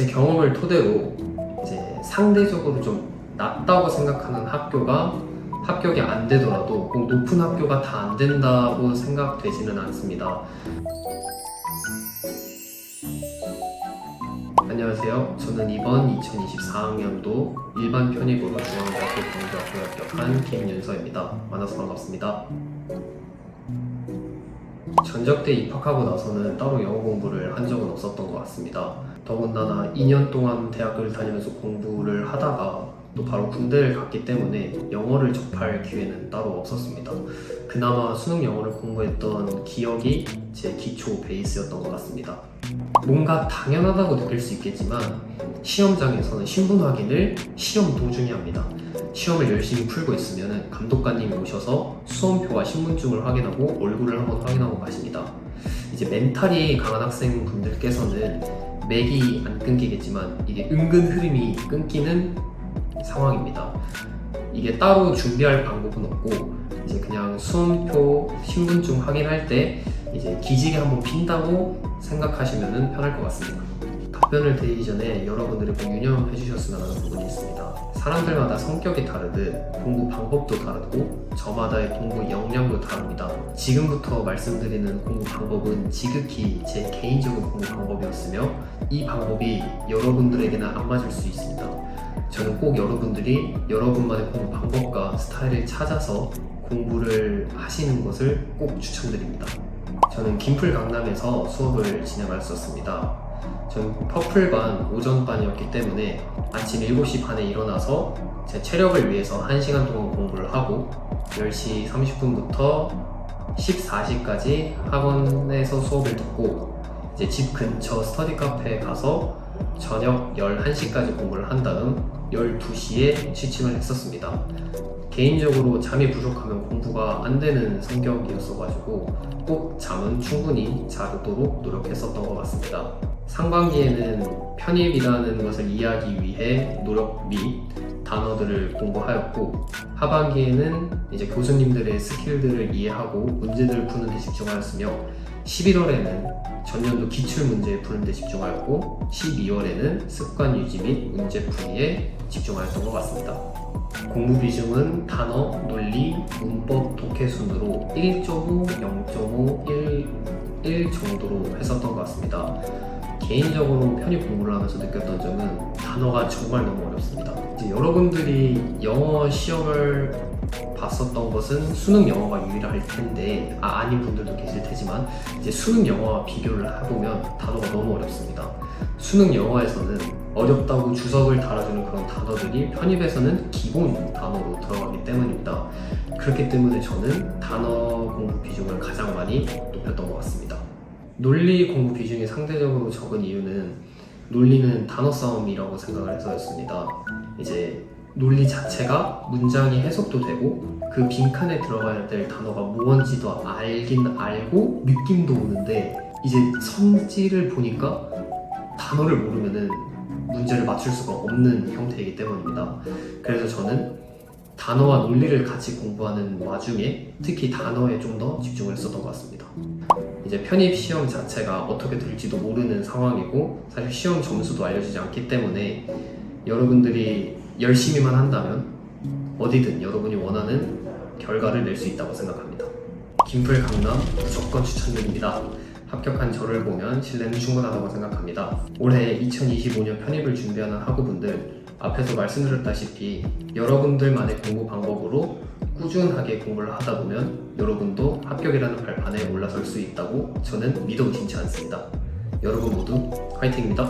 제 경험을 토대로 이제 상대적으로 좀 낮다고 생각하는 학교가 합격이 안 되더라도 꼭 높은 학교가 다 안 된다고 생각되지는 않습니다. 안녕하세요. 저는 이번 2024학년도 일반 편입으로 중앙대학교 경제학부에 합격한 김윤서입니다. 만나서 반갑습니다. 전적대 입학하고 나서는 따로 영어 공부를 한 적은 없었던 것 같습니다. 더군다나 2년 동안 대학교를 다니면서 공부를 하다가 또 바로 군대를 갔기 때문에 영어를 접할 기회는 따로 없었습니다. 그나마 수능 영어를 공부했던 기억이 제 기초 베이스였던 것 같습니다. 뭔가 당연하다고 느낄 수 있겠지만 시험장에서는 신분 확인을 시험 도중에 합니다. 시험을 열심히 풀고 있으면 감독관님이 오셔서 수험표와 신분증을 확인하고 얼굴을 한번 확인하고 가십니다. 이제 멘탈이 강한 학생분들께서는 맥이 안 끊기겠지만 이게 은근 흐름이 끊기는 상황입니다. 이게 따로 준비할 방법은 없고 이제 그냥 수험표 신분증 확인할 때 이제 기지개 한번 핀다고 생각하시면 편할 것 같습니다. 답변을 드리기 전에 여러분들이 꼭 유념해 주셨으면 하는 부분이 있습니다. 사람들마다 성격이 다르듯 공부 방법도 다르고 저마다의 공부 역량도 다릅니다. 지금부터 말씀드리는 공부 방법은 지극히 제 개인적인 공부 방법이었으며 이 방법이 여러분들에게는 안 맞을 수 있습니다. 저는 꼭 여러분들이 여러분만의 공부 방법과 스타일을 찾아서 공부를 하시는 것을 꼭 추천드립니다. 저는 김풀 강남에서 수업을 진행하였었습니다. 저는 퍼플반 오전반이었기 때문에 아침 7시 반에 일어나서 제 체력을 위해서 1시간 동안 공부를 하고 10시 30분부터 14시까지 학원에서 수업을 듣고 이제 집 근처 스터디 카페에 가서 저녁 11시까지 공부를 한 다음 12시에 취침을 했었습니다. 개인적으로 잠이 부족하면 공부가 안 되는 성격이었어가지고 꼭 잠은 충분히 자도록 노력했었던 것 같습니다. 상반기에는 편입이라는 것을 이해하기 위해 노력 및 단어들을 공부하였고 하반기에는 이제 교수님들의 스킬들을 이해하고 문제들을 푸는 데 집중하였으며 11월에는 전년도 기출 문제 푸는 데 집중하였고 12월에는 습관 유지 및 문제 풀이에 집중하였던 것 같습니다. 공부 비중은 단어, 논리, 문법, 독해 순으로 1.5, 0.5, 1, 1 정도로 했었던 것 같습니다. 개인적으로 편입 공부를 하면서 느꼈던 점은 단어가 정말 너무 어렵습니다. 이제 여러분들이 영어 시험을 봤었던 것은 수능 영어가 유일할 텐데 아, 아닌 분들도 계실 테지만 이제 수능 영어와 비교를 해보면 단어가 너무 어렵습니다. 수능 영어에서는 어렵다고 주석을 달아주는 그런 단어들이 편입에서는 기본 단어로 들어가기 때문입니다. 그렇기 때문에 저는 단어 공부 비중을 가장 많이 높였던 것 같습니다. 논리 공부 비중이 상대적으로 적은 이유는 논리는 단어 싸움이라고 생각을 해서였습니다. 이제 논리 자체가 문장이 해석도 되고 그 빈칸에 들어가야 될 단어가 무언지도 알긴 알고 느낌도 오는데 이제 성질을 보니까 단어를 모르면은 문제를 맞출 수가 없는 형태이기 때문입니다. 그래서 저는 단어와 논리를 같이 공부하는 와중에 특히 단어에 좀 더 집중을 했었던 것 같습니다. 이제 편입 시험 자체가 어떻게 될지도 모르는 상황이고 사실 시험 점수도 알려지지 않기 때문에 여러분들이 열심히만 한다면 어디든 여러분이 원하는 결과를 낼 수 있다고 생각합니다. 김풀 강남 무조건 추천드립니다. 합격한 저를 보면 신뢰는 충분하다고 생각합니다. 올해 2025년 편입을 준비하는 학우분들 앞에서 말씀드렸다시피 여러분들만의 공부 방법으로 꾸준하게 공부를 하다 보면 여러분도 합격이라는 발판에 올라설 수 있다고 저는 믿어 의심치 않습니다. 여러분 모두 화이팅입니다.